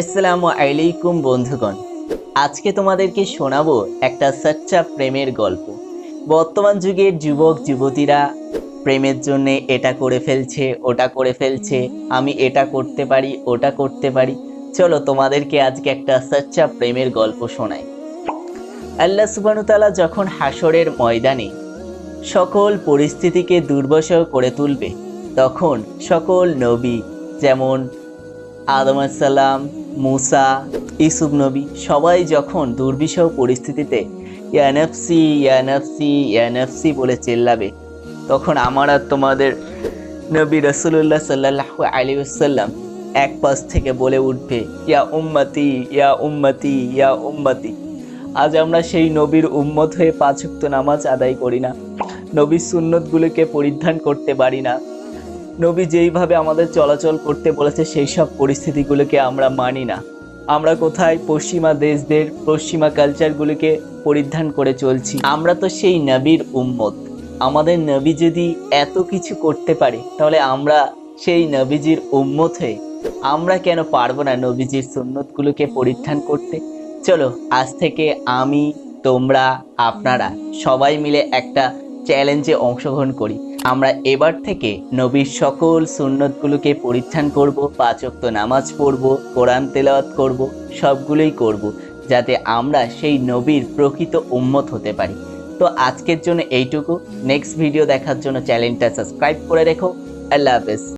আসসালামু আলাইকুম, বন্ধুগণ। আজকে তোমাদেরকে শোনাবো একটা সচ্চা প্রেমের গল্প। বর্তমান যুগের যুবক, যুবতীরা প্রেমের জন্য এটা করে ফেলছে, ওটা করে ফেলছে, আমি এটা করতে পারি, ওটা করতে পারি। চলো তোমাদেরকে আজকে একটা সচ্চা প্রেমের গল্প শোনাই। আল্লাহ সুবানুতালা যখন হাসরের ময়দানে সকল পরিস্থিতিকে দুর্বসহ করে তুলবে, তখন সকল নবী যেমন আদম সালাম মুসা ইসুফ নবী, সবাই যখন দুর্বিষহ পরিস্থিতিতে ইয়ানফসি ইয়ানফসি ইয়ানফসি বলে চেল্লাবে, তখন আমার আর তোমাদের নবী রসুল্লাহ সাল্লাহ আলী সাল্লাম এক পাশ থেকে বলে উঠবে, ইয়া উম্মতি ইয়া উম্মতি ইয়া উম্মতি। আজ আমরা সেই নবীর উম্মত হয়ে পাঁচক্ত নামাজ আদায় করি না। নবীর সুন্নতগুলোকে পরিধান করতে পারি না। নবী যেইভাবে আমাদের চলাচল করতে বলেছে সেই সব পরিস্থিতিগুলোকে আমরা মানি না। আমরা কোথায়? পশ্চিমা দেশদের, পশ্চিমা কালচারগুলোকে পরিধান করে চলছি। আমরা তো সেই নবীর উম্মত। আমাদের নবী যদি এত কিছু করতে পারে, তাহলে আমরা সেই নবীজির উম্মত হয়ে আমরা কেন পারব না নবীজির সুন্নতগুলোকে পরিধান করতে? চলো, আজ থেকে আমি, তোমরা, আপনারা সবাই মিলে একটা চ্যালেঞ্জে অংশগ্রহণ করি। আমরা এবার থেকে নবীর সকল সুন্নতগুলোকে পরিত্রাণ করব, পাচক্ত নামাজ পড়ব, কোরআন তেলাওয়াত করব, সবগুলোই করব, যাতে আমরা সেই নবীর প্রকৃত উন্মত হতে পারি। তো আজকের জন্য এইটুকু। নেক্সট ভিডিও দেখার জন্য চ্যানেলটা সাবস্ক্রাইব করে রেখো। আল্লাহ হাফেজ।